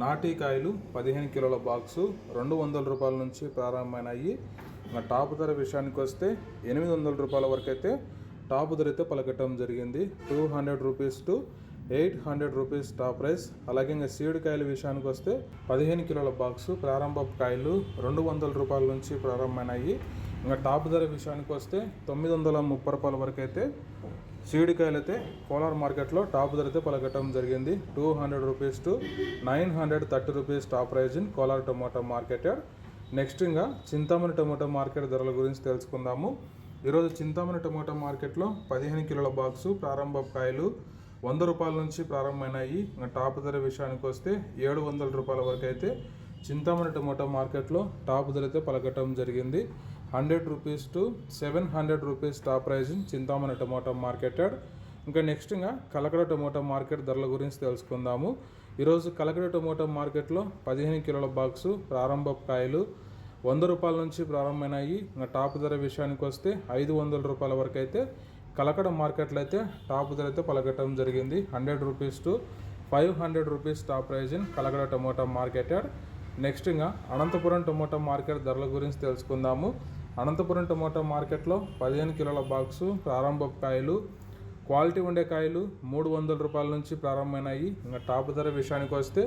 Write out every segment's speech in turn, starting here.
నాటికాయలు పదిహేను కిలోల బాక్సు రెండు వందల రూపాయల నుంచి ప్రారంభమైనాయి. ఇంకా టాప్ ధర విషయానికి వస్తే ఎనిమిది వందల రూపాయల వరకు అయితే టాప్ ధర అయితే పలకటం జరిగింది. Two hundred rupees to eight hundred rupees top price. అలాగే ఇంకా సీడ్ కాయల విషయానికి వస్తే పదిహేను కిలోల బాక్సు ప్రారంభ కాయలు రెండు వందల రూపాయల నుంచి ప్రారంభమైనాయి. ఇంకా టాప్ ధర విషయానికి వస్తే తొమ్మిది వందల ముప్పై రూపాయల వరకు అయితే సీడికాయలు అయితే కోలార్ మార్కెట్లో టాప్ ధర అయితే పలకటం జరిగింది. Two hundred rupees to nine hundred thirty rupees top prize in Kolar tomato marketed next ఇంకా చింతామణి టొమాటో మార్కెట్ ధరల గురించి తెలుసుకుందాము. ఈరోజు చింతామణి టొమాటో మార్కెట్లో పదిహేను కిలోల బాక్సు ప్రారంభ కాయలు వంద రూపాయల నుంచి ప్రారంభమైనాయి. ఇంకా టాప్ ధర విషయానికి వస్తే ఏడు వందల రూపాయల వరకు అయితే చింతామణి టొమాటో మార్కెట్లో టాప్ ధర అయితే పలకటం జరిగింది. Hundred rupees to seven hundred rupees top prize Chintamani tomato marketed. ఇంకా నెక్స్ట్ ఇంకా కలకడ టొమాటో మార్కెట్ ధరల గురించి తెలుసుకుందాము. ఈరోజు కలకడ టొమాటో మార్కెట్లో పదిహేను కిలోల బాక్సు ప్రారంభ కాయలు వంద రూపాయల నుంచి ప్రారంభమైనాయి. ఇంకా టాప్ ధర విషయానికి వస్తే ఐదు వందల రూపాయల వరకు అయితే కలకడ మార్కెట్లో అయితే టాప్ ధర అయితే పలకటం జరిగింది. Hundred rupees to five hundred rupees top prize in Kalakada tomato marketed. Next ఇంకా అనంతపురం టొమాటో మార్కెట్ ధరల గురించి తెలుసుకుందాము. అనంతపురం టొమాటో మార్కెట్లో పదిహేను కిలోల బాక్సు ప్రారంభ కాయలు క్వాలిటీ ఉండే కాయలు మూడు వందల రూపాయల నుంచి ప్రారంభమైనాయి. ఇంకా టాప్ ధర విషయానికి వస్తే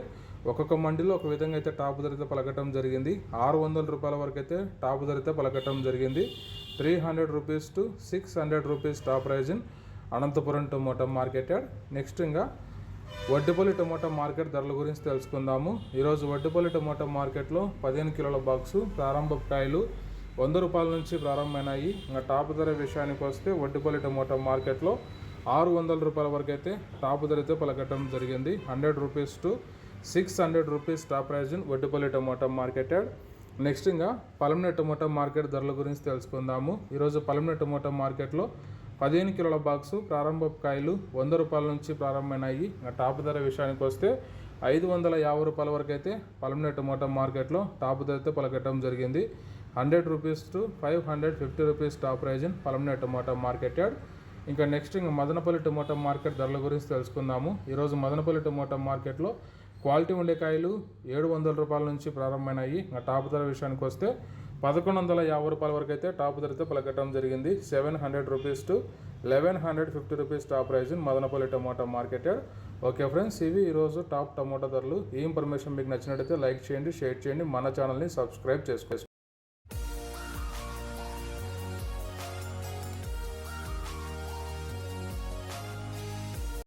ఒక్కొక్క మండిలో ఒక విధంగా అయితే టాప్ ధర అయితే పలకటం జరిగింది. ఆరు వందల రూపాయల వరకు అయితే టాప్ ధర అయితే పలకటం జరిగింది. Three hundred rupees to six hundred rupees top prize in Anantapuram tomato marketed next ఇంకా వడ్డిపల్లి టొమాటో మార్కెట్ ధరల గురించి తెలుసుకుందాము. ఈరోజు వడ్డిపల్లి టొమాటో మార్కెట్లో పదిహేను కిలోల బాక్సు ప్రారంభ కాయలు వంద రూపాయల నుంచి ప్రారంభమైనాయి. ఇంకా టాప్ ధర విషయానికి వస్తే వడ్డిపల్లి టొమాటో మార్కెట్లో ఆరు వందల రూపాయల వరకు అయితే టాప్ ధర అయితే పలకటం జరిగింది. Hundred rupees to six hundred rupees top prize in Vaddipalli tomato marketed. Next ఇంకా పలమనే టొమాటో మార్కెట్ ధరల గురించి తెలుసుకుందాము. ఈరోజు పలమనే టొమాటో మార్కెట్లో పదిహేను కిలోల బాక్సు ప్రారంభ కాయలు వంద రూపాయల నుంచి ప్రారంభమైనాయి. ఇంకా టాప్ ధర విషయానికి వస్తే ఐదు వందల యాభై రూపాయల వరకు అయితే పలమనే టొమాటో మార్కెట్లో టాప్ ధరతో అయితే జరిగింది. Hundred rupees to five hundred fifty rupees top prize in Palamaner tomato add ఇంకా నెక్స్ట్ ఇంకా మదనపల్లి టొమాటో మార్కెట్ ధరల గురించి తెలుసుకుందాము. ఈరోజు మదనపల్లి టొమాటో మార్కెట్లో క్వాలిటీ ఉండే కాయలు ఏడు వందల రూపాయల నుంచి ప్రారంభమైనాయి. ఇంకా టాప్ ధర విషయానికి వస్తే పదకొండు వందల యాభై రూపాయల వరకు అయితే టాప్ ధరతో పలకటం జరిగింది. Seven hundred rupees to eleven hundred fifty rupees top prize Madanapalle tomato marketed. Okay friends ఇవి ఈరోజు టాప్ టమాటా ధరలు. ఈ ఇన్ఫర్మేషన్ మీకు నచ్చినట్టయితే లైక్ చేయండి షేర్ చేయండి. మన ఛానల్ని సబ్స్క్రైబ్ చేసుకోండి.